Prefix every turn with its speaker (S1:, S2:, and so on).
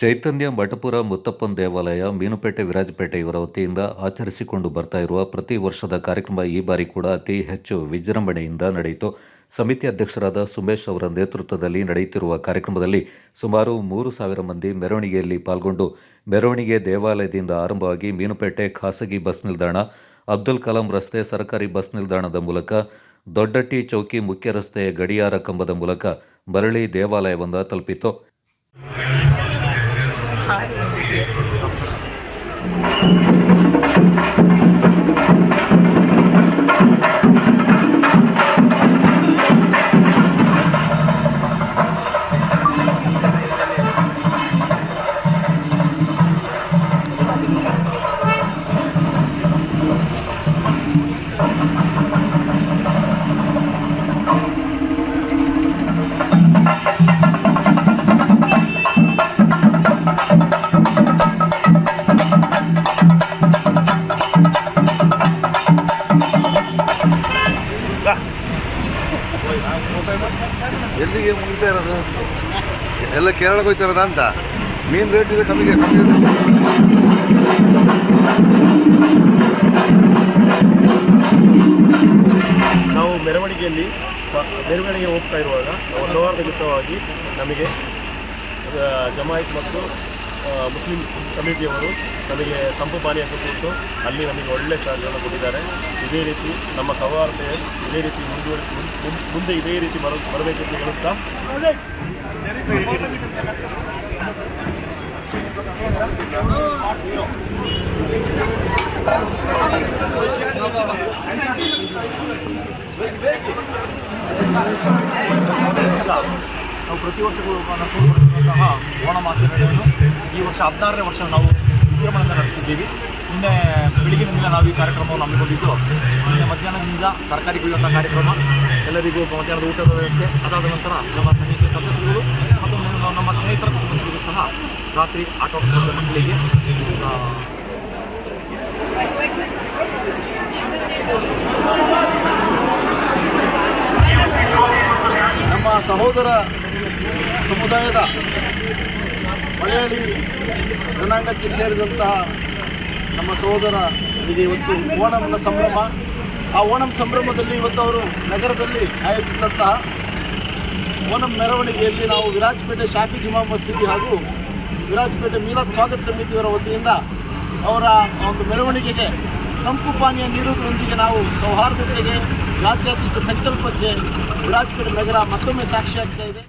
S1: ಚೈತನ್ಯ ಮಠಪುರ ಮುತ್ತಪ್ಪನ್ ದೇವಾಲಯ, ಮೀನುಪೇಟೆ ವಿರಾಜಪೇಟೆ ಇವರ ವತಿಯಿಂದ ಆಚರಿಸಿಕೊಂಡು ಬರ್ತಾ ಇರುವ ಪ್ರತಿ ವರ್ಷದ ಕಾರ್ಯಕ್ರಮ ಈ ಬಾರಿ ಕೂಡ ಅತಿ ಹೆಚ್ಚು ವಿಜೃಂಭಣೆಯಿಂದ ನಡೆಯಿತು. ಸಮಿತಿ ಅಧ್ಯಕ್ಷರಾದ ಸುಮೇಶ್ ಅವರ ನೇತೃತ್ವದಲ್ಲಿ ನಡೆಯುತ್ತಿರುವ ಕಾರ್ಯಕ್ರಮದಲ್ಲಿ ಸುಮಾರು ಮೂರು ಸಾವಿರ ಮಂದಿ ಮೆರವಣಿಗೆಯಲ್ಲಿ ಪಾಲ್ಗೊಂಡು ಮೆರವಣಿಗೆ ದೇವಾಲಯದಿಂದ ಆರಂಭವಾಗಿ ಮೀನುಪೇಟೆ ಖಾಸಗಿ ಬಸ್ ನಿಲ್ದಾಣ, ಅಬ್ದುಲ್ ಕಲಾಂ ರಸ್ತೆ ಸರ್ಕಾರಿ ಬಸ್ ನಿಲ್ದಾಣದ ಮೂಲಕ, ದೊಡ್ಡಟ್ಟಿ ಚೌಕಿ ಮುಖ್ಯ ರಸ್ತೆಯ ಗಡಿಯಾರ ಕಂಬದ ಮೂಲಕ ಮರಳಿ ದೇವಾಲಯವೊಂದ ತಲುಪಿತು. Ai, meu Deus.
S2: ಎಲ್ಲಿಗೆ ಮುಗಿತಾ ಇರೋದು? ಎಲ್ಲ ಕೇರಳಕ್ಕೆ ಹೋಗ್ತಾ ಅಂತ? ಮೀನು ರೇಟ್ ಇದೆ ಕಮ್ಮಿಗೆ ಕಮ್ಮಿ
S3: ನಾವು ಮೆರವಣಿಗೆಯಲ್ಲಿ, ಮೆರವಣಿಗೆ ಹೋಗ್ತಾ ಇರುವಾಗ ನಾವು ಸೌಹಾರ್ದಯುತವಾಗಿ ನಮಗೆ ಜಮಾಯತ್ ಮತ್ತು ಮುಸ್ಲಿಂ ಕಮಿಟಿಯವರು ನಮಗೆ ತಂಪು ಪಾನೀಯ ಕೊಟ್ಟು ಅಲ್ಲಿ ನಮಗೆ ಒಳ್ಳೆ ಸಹಕಾರ ಕೊಟ್ಟಿದ್ದಾರೆ. ಇದೇ ರೀತಿ ನಮ್ಮ ಸೌಹಾರ್ದ ಇದೇ ರೀತಿ ಮುಂದುವರಿ ಮುಂ- ಮುಂದೆ ಇದೇ ರೀತಿ ಬರ, ಬರಬೇಕು ಅಂತ ಹೇಳುತ್ತಾ?
S4: ನಾವು ಪ್ರತಿ ವರ್ಷಗಳು ನಡೆಸುವಂತಹ ಓಣಂ ಆಚರಣೆಯನ್ನು ಈ ವರ್ಷ ಹದಿನಾರನೇ ವರ್ಷ ನಾವು ವಿಜೃಂಭಣೆಯಿಂದ ನಡೆಸಿದ್ದೀವಿ ನಿನ್ನೆ ಬೆಳಗಿನಿಂದ ನಾವು ಈ ಕಾರ್ಯಕ್ರಮವನ್ನು ಹಮ್ಮಿಕೊಂಡಿದ್ದು. ನಿನ್ನೆ ಮಧ್ಯಾಹ್ನದಿಂದ ತರಕಾರಿ ಕುಯ್ಯುವಂಥ ಕಾರ್ಯಕ್ರಮ. ಎಲ್ಲರಿಗೂ ಮಧ್ಯಾಹ್ನದ ಊಟದ ವ್ಯವಸ್ಥೆ, ಅದಾದ ನಂತರ ನಮ್ಮ ಸಂಗೀತ ಸದಸ್ಯರುಗಳು ಮತ್ತು ನಮ್ಮ- ಸ್ನೇಹಿತರ ಸದಸ್ಯರಿಗೂ ಸಹ ರಾತ್ರಿ ಆಟೋ ಮಕ್ಕಳಿಗೆ
S2: ನಮ್ಮ ಸಹೋದರ ಸಮುದಾಯದ ಮಲಯಾಳಿ ಜನಾಂಗಕ್ಕೆ ಸೇರಿದಂತಹ ನಮ್ಮ ಸಹೋದರ ಇದು ಇವತ್ತು ಓಣಂನ ಸಂಭ್ರಮ. ಆ ಓಣಂ ಸಂಭ್ರಮದಲ್ಲಿ ಇವತ್ತು ಅವರು ನಗರದಲ್ಲಿ ಆಯೋಜಿಸಿದಂತಹ ಓಣಂ ಮೆರವಣಿಗೆಯಲ್ಲಿ ನಾವು ವಿರಾಜಪೇಟೆ ಶಾಫಿ ಜುಮಾ ಮಸೀದಿ ಹಾಗೂ ವಿರಾಜಪೇಟೆ ಮೀಲಾದ್ ಸ್ವಾಗತ ಸಮಿತಿಯವರ ವತಿಯಿಂದ ಅವರ ಒಂದು ಮೆರವಣಿಗೆಗೆ ತಂಪು ಪಾನೀಯ ನೀಡುವುದರೊಂದಿಗೆ ನಾವು ಸೌಹಾರ್ದತೆಗೆ, ಜಾತ್ಯಾತೀತ ಸಂಕಲ್ಪಕ್ಕೆ ವಿರಾಜಪೇಟೆ ನಗರ ಮತ್ತೊಮ್ಮೆ ಸಾಕ್ಷಿಯಾಗ್ತಾ ಇದೆ.